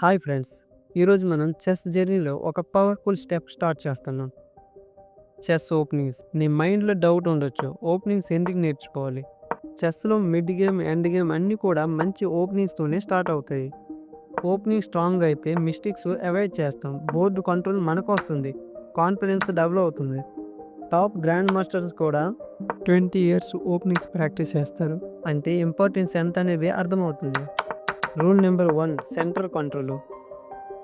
Hi friends ఈరోజు మనం chess జర్నీలో ఒక పవర్ఫుల్ స్టెప్ స్టార్ట్ చేస్తున్నాం. చెస్ ఓపెనింగ్స్ నీ మైండ్లో డౌట్ ఉండొచ్చు ఓపెనింగ్స్ ఎందుకు నేర్చుకోవాలి? చెస్లో మిడ్ గేమ్ ఎండ్ గేమ్ అన్నీ కూడా మంచి ఓపెనింగ్స్తోనే స్టార్ట్ అవుతాయి. ఓపెనింగ్ స్ట్రాంగ్ అయితే మిస్టేక్స్ అవాయిడ్ చేస్తాం బోర్డు కంట్రోల్ మనకు వస్తుంది కాన్ఫిడెన్స్ డెవలప్ అవుతుంది. టాప్ గ్రాండ్ మాస్టర్స్ కూడా ట్వంటీ ఇయర్స్ ఓపెనింగ్స్ ప్రాక్టీస్ చేస్తారు అంటే ఇంపార్టెన్స్ ఎంత అనేది అర్థమవుతుంది. Rule number one centre control.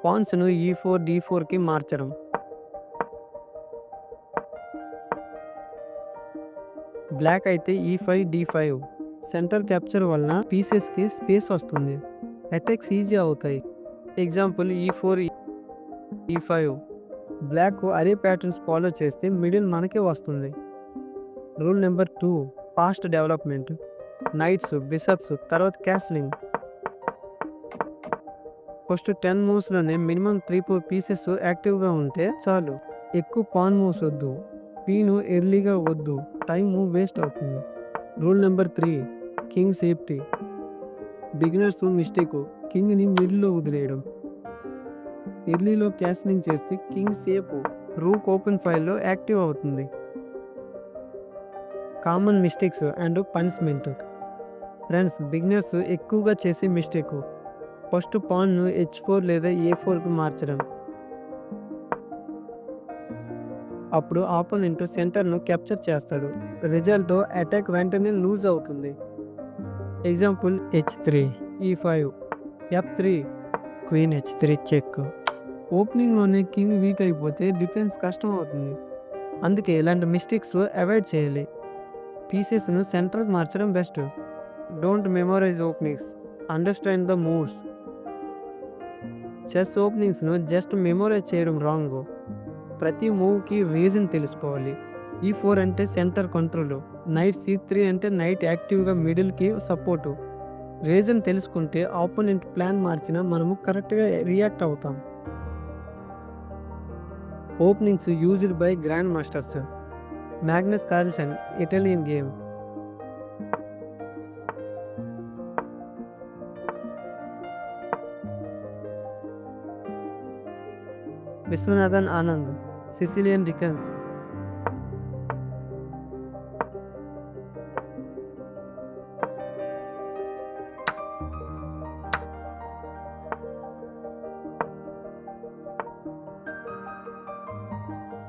పాన్స్ను ఈ e ఫోర్ డి ఫోర్కి మార్చడం. బ్లాక్ అయితే E five D five centre capture వలన పీసెస్కి స్పేస్ వస్తుంది. అటాక్స్ ఈజీ అవుతాయి. Example E four E five black అదే ప్యాటర్న్స్ ఫాలో చేస్తే మిడిల్ మనకే వస్తుంది. Rule number two fast development. Knights bishops తర్వాత క్యాస్లింగ్. ఫస్ట్ టెన్ మూవ్స్లోనే మినిమం త్రీ ఫోర్ పీసెస్ యాక్టివ్గా ఉంటే చాలు. ఎక్కువ పాన్ మూవ్స్ వద్దు. పీను ఎర్లీగా వద్దు. టైం వేస్ట్ అవుతుంది. Rule number three king safety. Beginners mistake కింగ్ని మిడిల్లో వదిలేయడం. ఎర్లీలో క్యాస్టింగ్ చేస్తే కింగ్ సేఫ్ రూక్ ఓపెన్ ఫైల్లో యాక్టివ్ అవుతుంది. Common mistakes and punishment. Friends beginners ఎక్కువగా చేసే మిస్టేక్ ఫస్ట్ పాన్ను హెచ్ ఫోర్ లేదా ఏ ఫోర్కి మార్చడం. అప్పుడు ఆపోనెంట్ సెంటర్ను క్యాప్చర్ చేస్తాడు. రిజల్ట్ అటాక్ వెంటనే లూజ్ అవుతుంది. Example H three E five F three queen H three check. ఓపెనింగ్లోనే king weak అయిపోతే డిఫెన్స్ కష్టం అవుతుంది. అందుకే ఇలాంటి మిస్టేక్స్ అవాయిడ్ చేయాలి. పీసెస్ను సెంటర్కి మార్చడం best. Don't memorise openings. Understand the moves. Chess ఓపెనింగ్స్ను just memorise చేయడం రాంగ్. ప్రతి మూవ్కి రీజన్ తెలుసుకోవాలి. ఈ ఫోర్ అంటే centre control knight C three అంటే నైట్ యాక్టివ్గా మిడిల్కి సపోర్టు. రీజన్ తెలుసుకుంటే ఆపోనెంట్ ప్లాన్ మార్చినా మనము కరెక్ట్గా రియాక్ట్ అవుతాం. Openings used by grand masters. Magnus Carlsen Italian game. Viswanathan Anand, Sicilian Dickens.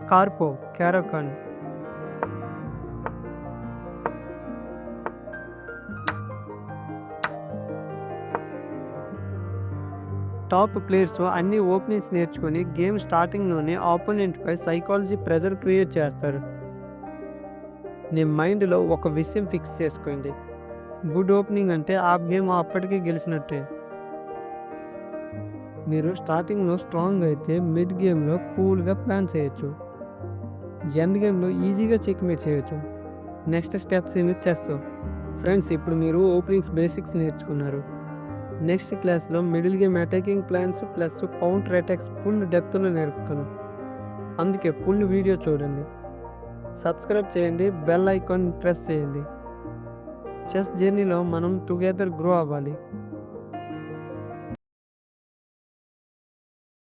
Karpo, Karakon, top players అన్ని ఓపెనింగ్స్ నేర్చుకుని గేమ్ స్టార్టింగ్లోనే ఆపోనెంట్పై సైకాలజీ ప్రెజర్ క్రియేట్ చేస్తారు. నీ మైండ్లో ఒక విషయం ఫిక్స్ చేసుకోండి. గుడ్ ఓపెనింగ్ అంటే ఆ గేమ్ అప్పటికే గెలిచినట్టే. మీరు స్టార్టింగ్లో స్ట్రాంగ్ అయితే మిడ్ గేమ్లో కూల్గా ప్లాన్ చేయొచ్చు. ఎండ్ గేమ్లో ఈజీగా చెక్మేట్ చేయొచ్చు. Next steps in chess. Friends ఇప్పుడు మీరు ఓపెనింగ్స్ బేసిక్స్ నేర్చుకున్నారు. నెక్స్ట్ క్లాస్లో middle game attacking plans plus counter attacks full డెప్త్లో నేర్పుతాను. అందుకే ఫుల్ వీడియో చూడండి. సబ్స్క్రైబ్ చేయండి బెల్ ఐకాన్ ప్రెస్ చేయండి. చెస్ జర్నీలో మనం టుగెదర్ గ్రో అవ్వాలి.